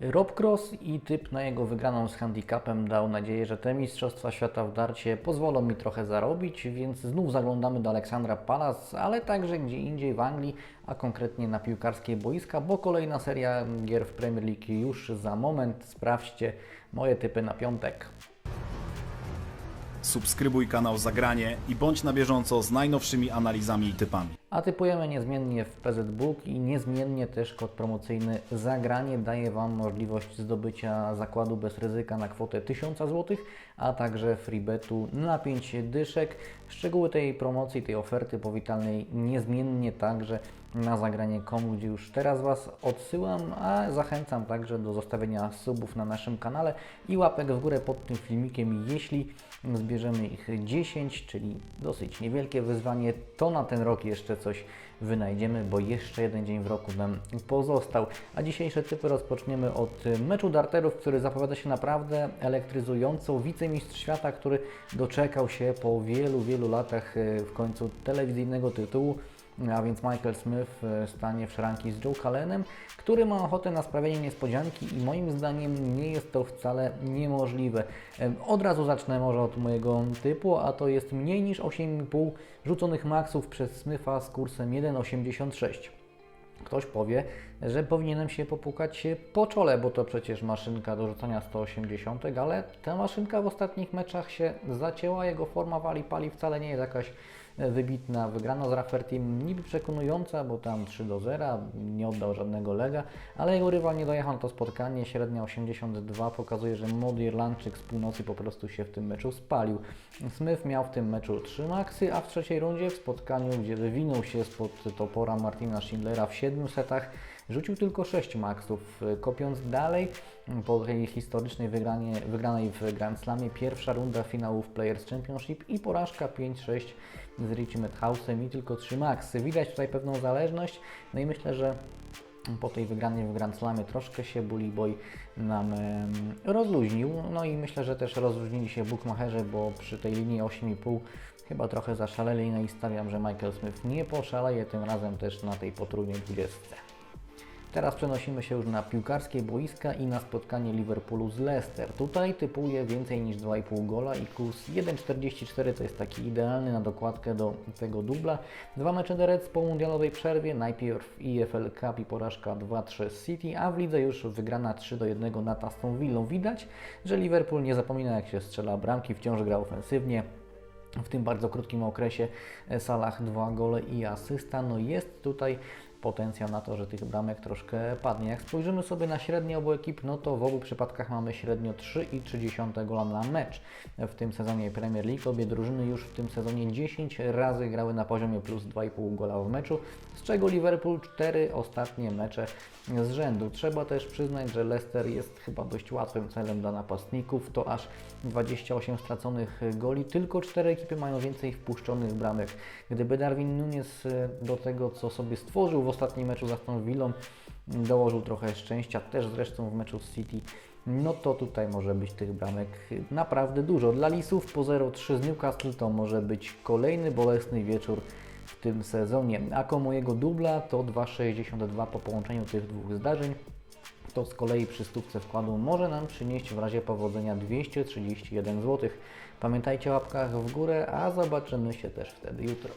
Rob Cross i typ na jego wygraną z handicapem dał nadzieję, że te Mistrzostwa Świata w darcie pozwolą mi trochę zarobić, więc znów zaglądamy do Aleksandra Palas, ale także gdzie indziej w Anglii, a konkretnie na piłkarskie boiska, bo kolejna seria gier w Premier League już za moment. Sprawdźcie moje typy na piątek. Subskrybuj kanał Zagranie i bądź na bieżąco z najnowszymi analizami i typami. A typujemy niezmiennie w PZ Book i niezmiennie też kod promocyjny Zagranie daje Wam możliwość zdobycia zakładu bez ryzyka na kwotę 1000 zł, a także freebetu na 5 dyszek. Szczegóły tej promocji, tej oferty powitalnej niezmiennie także na zagranie.com, gdzie już teraz Was odsyłam, a zachęcam także do zostawienia subów na naszym kanale i łapek w górę pod tym filmikiem, jeśli zbierzemy ich 10, czyli dosyć niewielkie wyzwanie, to na ten rok jeszcze coś wynajdziemy, bo jeszcze jeden dzień w roku nam pozostał. A dzisiejsze typy rozpoczniemy od meczu darterów, który zapowiada się naprawdę elektryzująco. Wicemistrz świata, który doczekał się po wielu, wielu latach e, w końcu telewizyjnego tytułu a więc Michael Smith e, stanie w szranki z Joe Cullenem, który ma ochotę na sprawienie niespodzianki i moim zdaniem nie jest to wcale niemożliwe. Em, Od razu zacznę może od mojego typu, a to jest mniej niż 8,5 rzuconych maksów przez Smitha z kursem 1,86. Ktoś powie, że powinienem się popukać po czole, bo to przecież maszynka do rzucania 180, ale ta maszynka w ostatnich meczach się zacięła, jego forma wali pali wcale nie jest jakaś e, wybitna. Wygrana z Raffertim niby przekonująca, bo tam 3 do 0, nie oddał żadnego lega, ale jego rywal nie dojechał na to spotkanie, średnia 82 pokazuje, że młody Irlandczyk z północy po prostu się w tym meczu spalił. Smith miał w tym meczu 3 maksy, a w trzeciej rundzie w spotkaniu, gdzie wywinął się spod topora Martina Schindlera w 7 setach, rzucił tylko 6 maksów, kopiąc dalej po tej historycznej wygranie, wygranej w Grand Slamie pierwsza runda finałów Players Championship i porażka 5-6 z Richie Madhouse'em i tylko 3 maksy. Widać tutaj pewną zależność, no i myślę, że po tej wygranej w Grand Slamie troszkę się Bully Boy nam rozluźnił. No i myślę, że też rozluźnili się bookmacherzy, bo przy tej linii 8,5 chyba trochę zaszaleli. No i stawiam, że Michael Smith nie poszaleje tym razem też na tej potrójnej 20. Teraz przenosimy się już na piłkarskie boiska i na spotkanie Liverpoolu z Leicester. Tutaj typuję więcej niż 2,5 gola i kurs 1,44 to jest taki idealny na dokładkę do tego dubla. Dwa mecze The Reds po mundialowej przerwie, najpierw EFL Cup i porażka 2-3 z City, a w lidze już wygrana 3-1 nad Aston Villą. Widać, że Liverpool nie zapomina jak się strzela bramki, wciąż gra ofensywnie. W tym bardzo krótkim okresie Salah dwa gole i asysta. No jest tutaj potencjał na to, że tych bramek troszkę padnie. Jak spojrzymy sobie na średnie obu ekip, no to w obu przypadkach mamy średnio 3,3 gola na mecz. W tym sezonie Premier League obie drużyny już w tym sezonie 10 razy grały na poziomie plus 2,5 gola w meczu, z czego Liverpool 4 ostatnie mecze z rzędu. Trzeba też przyznać, że Leicester jest chyba dość łatwym celem dla napastników. To aż 28 straconych goli, tylko 4 ekipy mają więcej wpuszczonych bramek. Gdyby Darwin Nunes e, do tego, co sobie stworzył w ostatnim meczu z Aston Villą, dołożył trochę szczęścia, też zresztą w meczu z City, no to tutaj może być tych bramek naprawdę dużo. Dla Lisów po 0-3 z Newcastle to może być kolejny bolesny wieczór w tym sezonie. A komu jego dubla to 2,62 po połączeniu tych dwóch zdarzeń. To z kolei przy stówce wkładu może nam przynieść w razie powodzenia 231 zł. Pamiętajcie o łapkach w górę, a zobaczymy się też wtedy jutro.